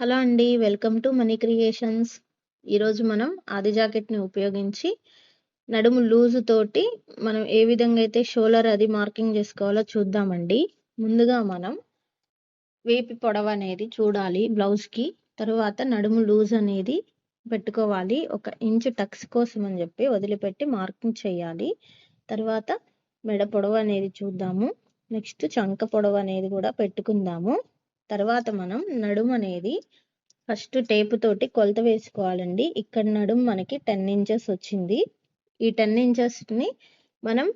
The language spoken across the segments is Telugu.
హలో అండి. Welcome to money creations. ఈరోజు మనం ఆది జాకెట్‌ని ఉపయోగించి నడుము లూజు తోటి మనం ఏ విధంగా అయితే షోలర్ అది మార్కింగ్ చేసుకోవాలో చూద్దామండి. ముందుగా మనం వేపి పొడవు అనేది చూడాలి బ్లౌజ్‌కి. తరువాత నడుము లూజ్ అనేది పెట్టుకోవాలి. ఒక ఇంచు టక్స్ కోసం అని చెప్పి వదిలిపెట్టి మార్కింగ్ చేయాలి. తర్వాత మెడ పొడవు అనేది చూద్దాము. నెక్స్ట్ చంక పొడవు అనేది కూడా పెట్టుకుందాము. తర్వాత మనం నడుము అనేది ఫస్ట్ టేపు తోటి కొలత వేసుకోవాలండి. ఇక్కడ నడుము మనకి 10 ఇంచెస్ వచ్చింది. ఈ 10 ఇంచెస్‌ని మనం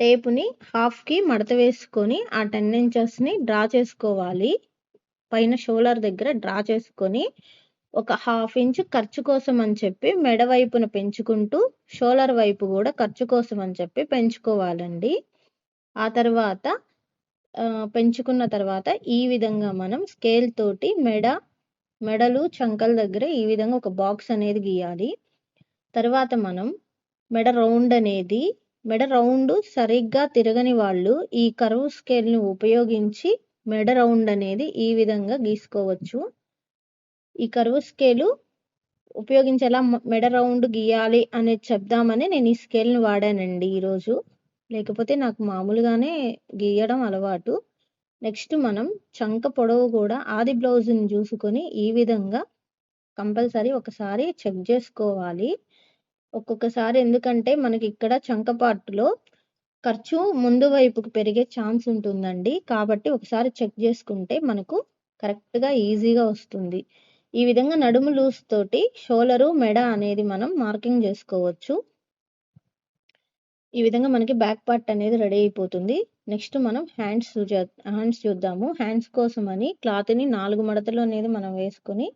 టేపుని హాఫ్‌కి మడత వేసుకొని ఆ 10 ఇంచెస్‌ని డ్రా చేసుకోవాలి. పైన షోల్డర్ దగ్గర డ్రా చేసుకొని ఒక హాఫ్ ఇంచ్ ఖర్చు కోసం అని చెప్పి మెడ వైపున పెంచుకుంటూ షోలర్ వైపు కూడా ఖర్చు కోసం అని చెప్పి పెంచుకోవాలండి. ఆ తర్వాత పెంచుకున్న తర్వాత ఈ విధంగా మనం స్కేల్ తోటి మెడ, మెడలు, చంకల దగ్గర ఈ విధంగా ఒక బాక్స్ అనేది గీయాలి. తర్వాత మనం మెడ రౌండ్ అనేది మెడ రౌండ్ సరిగ్గా తిరగని వాళ్ళు ఈ కర్వ్ స్కేల్‌ని ఉపయోగించి మెడ రౌండ్ అనేది ఈ విధంగా గీసుకోవచ్చు. ఈ కర్వ్ స్కేలు ఉపయోగించేలా మెడ రౌండ్ గీయాలి అనేది చెప్దామని నేను ఈ స్కేల్‌ని వాడానండి ఈరోజు. లేకపోతే నాకు మామూలుగానే గీయడం అలవాటు. నెక్స్ట్ మనం చంక పొడవు కూడా ఆది బ్లౌజ్‌ని చూసుకొని ఈ విధంగా కంపల్సరీ ఒకసారి చెక్ చేసుకోవాలి ఒక్కొక్కసారి ఎందుకంటే మనకి ఇక్కడ చంక పార్ట్‌లో ఖర్చు ముందు వైపుకు పెరిగే ఛాన్స్ ఉంటుందండి. కాబట్టి ఒకసారి చెక్ చేసుకుంటే మనకు కరెక్ట్‌గా ఈజీగా వస్తుంది. ఈ విధంగా నడుము లూస్ తోటి షోలరు మెడ అనేది మనం మార్కింగ్ చేసుకోవచ్చు ఈ విధంగా మనకి బ్యాక్ పార్ట్ అనేది రెడీ అయిపోతుంది. నెక్స్ట్ మనం హ్యాండ్స్ హ్యాండ్స్ చూద్దాము. హ్యాండ్స్ కోసమని క్లాత్‌ని నాలుగు మడతలు అనేది మనం వేసుకొని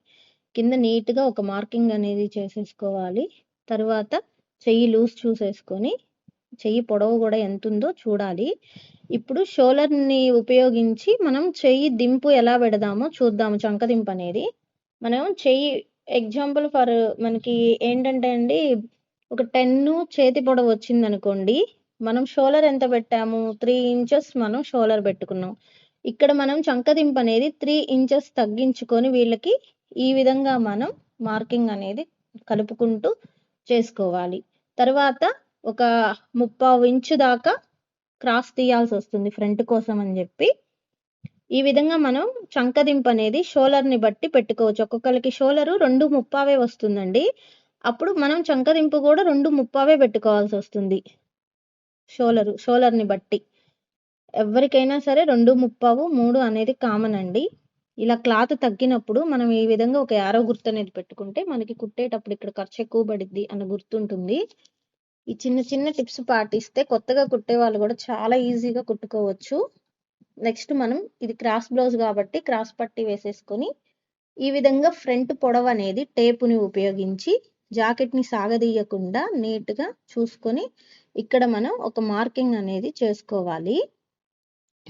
కింద నీట్‌గా ఒక మార్కింగ్ అనేది చేసేసుకోవాలి. తర్వాత చెయ్యి లూజ్ చూసేసుకొని చెయ్యి పొడవు గూడా ఎంతుందో చూడాలి. ఇప్పుడు షోలర్ని ఉపయోగించి మనం చెయ్యి దింపు ఎలా పెడదామో చూద్దాము చంక దింపు అనేది. మనం చెయ్యి ఎగ్జాంపుల్ ఫర్ మనకి ఏంటంటే అండి ఒక 10 చేతి పొడవు వచ్చిందనుకోండి. మనం షోలర్ ఎంత పెట్టాము త్రీ ఇంచెస్ మనం షోలర్ పెట్టుకున్నాం. ఇక్కడ మనం చంకదింపు అనేది త్రీ ఇంచెస్ తగ్గించుకొని వీళ్ళకి ఈ విధంగా మనం మార్కింగ్ అనేది కలుపుకుంటూ చేసుకోవాలి. తర్వాత ఒక ముప్పావు ఇంచు దాకా క్రాస్ తీయాల్సి వస్తుంది ఫ్రంట్ కోసం అని చెప్పి ఈ విధంగా మనం చంకదింపు అనేది షోలర్ని బట్టి పెట్టుకోవచ్చు. ఒక్కొక్కరికి షోలరు రెండు ముప్పావే వస్తుందండి. అప్పుడు మనం చంకదింపు కూడా రెండు ముప్పావే పెట్టుకోవాల్సి వస్తుంది షోలరు షోలర్ని బట్టి. ఎవరికైనా సరే రెండు ముప్పావు, మూడు అనేది కామన్ అండి. ఇలా క్లాత్ తగ్గినప్పుడు మనం ఈ విధంగా ఒక యారో గుర్తు అనేది పెట్టుకుంటే మనకి కుట్టేటప్పుడు ఇక్కడ ఖర్చు ఎక్కువ పడిద్ది అని గుర్తుంటుంది. ఈ చిన్న చిన్న టిప్స్ పాటిస్తే కొత్తగా కుట్టే వాళ్ళు కూడా చాలా ఈజీగా కుట్టుకోవచ్చు. నెక్స్ట్ మనం ఇది క్రాస్ బ్లౌజ్ కాబట్టి క్రాస్ పట్టి వేసేసుకొని ఈ విధంగా ఫ్రంట్ పొడవు అనేది టేపుని ఉపయోగించి జాకెట్‌ని సాగదీయకుండా నీట్‌గా చూసుకొని ఇక్కడ మనం ఒక మార్కింగ్ అనేది చేసుకోవాలి.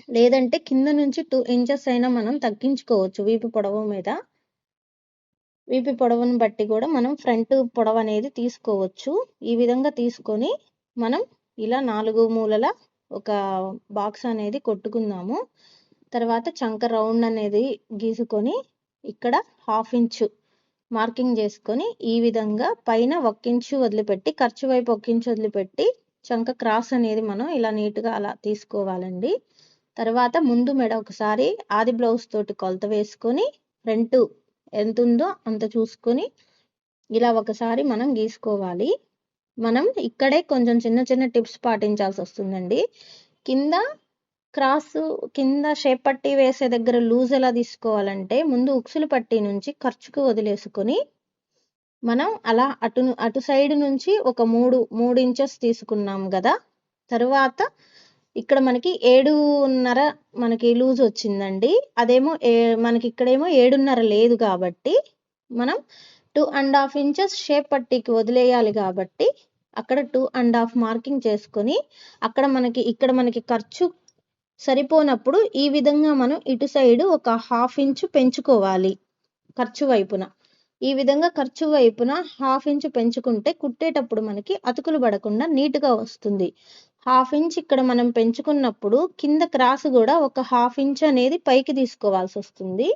లేదంటే కింద నుంచి టూ ఇంచెస్ అయినా మనం తగ్గించుకోవచ్చు వీపు పొడవు మీద. వీపు పొడవును బట్టి కూడా మనం ఫ్రంట్ పొడవు అనేది తీసుకోవచ్చు. ఈ విధంగా తీసుకొని మనం ఇలా నాలుగు మూలల ఒక బాక్స్ అనేది కొట్టుకుందాము. తర్వాత చంక రౌండ్ అనేది గీసుకొని ఇక్కడ హాఫ్ ఇంచు మార్కింగ్ చేసుకొని ఈ విధంగా పైన ఒక్కించు వదిలిపెట్టి ఖర్చు వైపు ఒక్కించు వదిలిపెట్టి చంక క్రాస్ అనేది మనం ఇలా నీట్‌గా అలా తీసుకోవాలండి. తర్వాత ముందు మెడ ఒకసారి ఆది బ్లౌజ్ తోటి కొలత వేసుకొని ఫ్రంట్ ఎంతుందో అంత చూసుకొని ఇలా ఒకసారి మనం గీసుకోవాలి. మనం ఇక్కడే కొంచెం చిన్న చిన్న టిప్స్ పాటించాల్సి వస్తుందండి కింద క్రాసు కింద షేప్ పట్టి వేసే దగ్గర లూజ్ ఎలా తీసుకోవాలంటే ముందు ఉక్సులు పట్టీ నుంచి ఖర్చుకు వదిలేసుకొని మనం అలా అటు అటు సైడ్ నుంచి ఒక 3, 3 ఇంచెస్ తీసుకున్నాం కదా తరువాత ఇక్కడ మనకి 7:30 మనకి లూజ్ వచ్చిందండి. అదేమో ఏ మనకి ఇక్కడేమో 7:30 లేదు కాబట్టి మనం two and half inches shape పట్టీకి వదిలేయాలి కాబట్టి అక్కడ టూ అండ్ హాఫ్ మార్కింగ్ చేసుకొని అక్కడ మనకి ఇక్కడ మనకి ఖర్చు సరిపోనప్పుడు ఈ విధంగా మనం ఇటు సైడ్ ఒక హాఫ్ ఇంచు పెంచుకోవాలి. ఖర్చు వైపున. ఈ విధంగా ఖర్చు వైపున హాఫ్ ఇంచు పెంచుకుంటే కుట్టేటప్పుడు మనకి అతుకులు పడకుండా నీట్‌గా వస్తుంది. హాఫ్ ఇంచ్ ఇక్కడ మనం పెంచుకున్నప్పుడు కింద క్రాస్ కూడా ఒక హాఫ్ ఇంచ్ అనేది పైకి తీసుకోవాల్సి వస్తుంది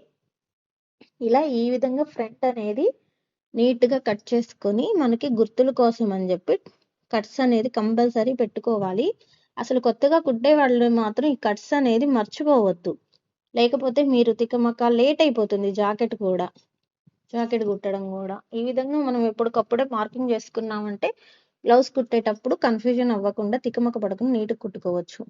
ఇలా ఈ విధంగా ఫ్రంట్ అనేది నీట్గా కట్ చేసుకొని మనకి గుర్తుల కోసం అని చెప్పి కట్స్ అనేది కంపల్సరీ పెట్టుకోవాలి అసలు కొత్తగా కుట్టే వాళ్ళు మాత్రం ఈ కట్స్ అనేది మర్చిపోవద్దు. లేకపోతే మీరు తికమక లేట్ అయిపోతుంది జాకెట్ కూడా. జాకెట్ కుట్టడం కూడా. ఈ విధంగా మనం ఎప్పటికప్పుడే మార్కింగ్ చేసుకున్నామంటే బ్లౌజ్ కుట్టేటప్పుడు కన్ఫ్యూజన్ అవ్వకుండా తికమక పడకుండా నీట్గా కుట్టుకోవచ్చు.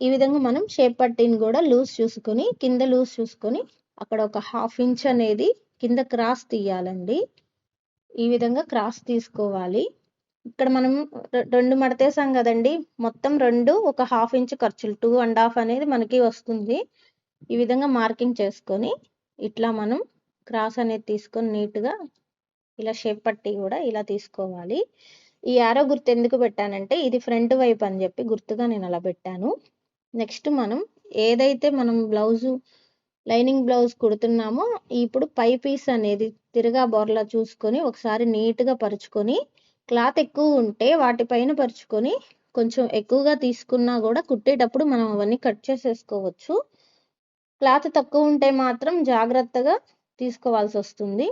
ఈ విధంగా మనం షేప్ పట్టిని కూడా లూజ్ చూసుకొని కింద లూజ్ చూసుకొని అక్కడ ఒక హాఫ్ ఇంచ్ అనేది కింద క్రాస్ తీయాలండి. ఈ విధంగా క్రాస్ తీసుకోవాలి. ఇక్కడ మనం రెండు మడతేసాం కదండి. మొత్తం రెండు ఒక హాఫ్ ఇంచ్ ఖర్చులు టూ అండ్ హాఫ్ అనేది మనకి వస్తుంది. ఈ విధంగా మార్కింగ్ చేసుకొని ఇట్లా మనం క్రాస్ అనేది తీసుకొని నీట్గా ఇలా షేప్ పట్టి కూడా ఇలా తీసుకోవాలి. ఈ యారో గుర్తు ఎందుకు పెట్టానంటే ఇది ఫ్రంట్ వైపు అని చెప్పి గుర్తుగా నేను అలా పెట్టాను. నెక్స్ట్ మనం ఏదైతే మనం బ్లౌజు లైనింగ్ బ్లౌజ్ కుడుతున్నామో ఇప్పుడు పై పీస్ అనేది తిరగా బొరలా చూసుకొని ఒకసారి నీట్గా పరుచుకొని క్లాత్ ఎక్కువ ఉంటే వాటిపైన పరుచుకొని కొంచెం ఎక్కువగా తీసుకున్నా కూడా కుట్టేటప్పుడు మనం అవన్నీ కట్ చేసేసుకోవచ్చు. క్లాత్ తక్కువ ఉంటే మాత్రం జాగ్రత్తగా తీసుకోవాల్సి వస్తుంది.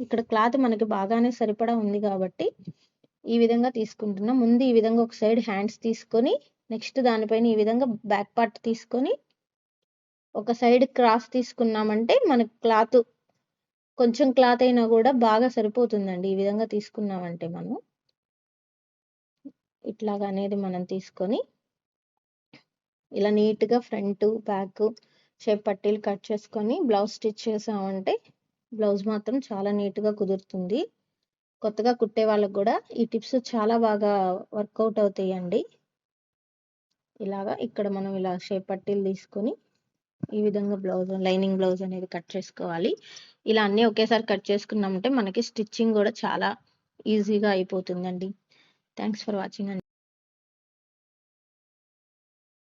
ఇక్కడ క్లాత్ మనకి బాగానే సరిపడా ఉంది కాబట్టి ఈ విధంగా తీసుకుంటున్నాం. ముందు ఈ విధంగా ఒక సైడ్ హ్యాండ్స్ తీసుకొని నెక్స్ట్ దానిపైన ఈ విధంగా బ్యాక్ పార్ట్ తీసుకొని ఒక సైడ్ క్రాస్ తీసుకున్నామంటే మనకు క్లాత్ కొంచెం క్లాత్ అయినా కూడా బాగా సరిపోతుందండి. ఈ విధంగా తీసుకున్నామంటే మనం. ఇట్లాగా అనేది మనం తీసుకొని ఇలా నీట్గా ఫ్రంట్ బ్యాక్ షేప్ పట్టీలు కట్ చేసుకొని బ్లౌజ్ స్టిచ్ చేసామంటే బ్లౌజ్ మాత్రం చాలా నీట్గా కుదురుతుంది. కొత్తగా కుట్టే వాళ్ళకు కూడా ఈ టిప్స్ చాలా బాగా వర్కౌట్ అవుతాయండి. ఇలాగా ఇక్కడ మనం ఇలా షేప్ పట్టీలు తీసుకొని ఈ విధంగా బ్లౌజ్ లైనింగ్ బ్లౌజ్ అనేది కట్ చేసుకోవాలి. ఇలా అన్నీ ఒకేసారి కట్ చేసుకున్నామంటే మనకి స్టిచ్చింగ్ కూడా చాలా ఈజీగా అయిపోతుందండి. థ్యాంక్స్ ఫర్ వాచింగ్ అండి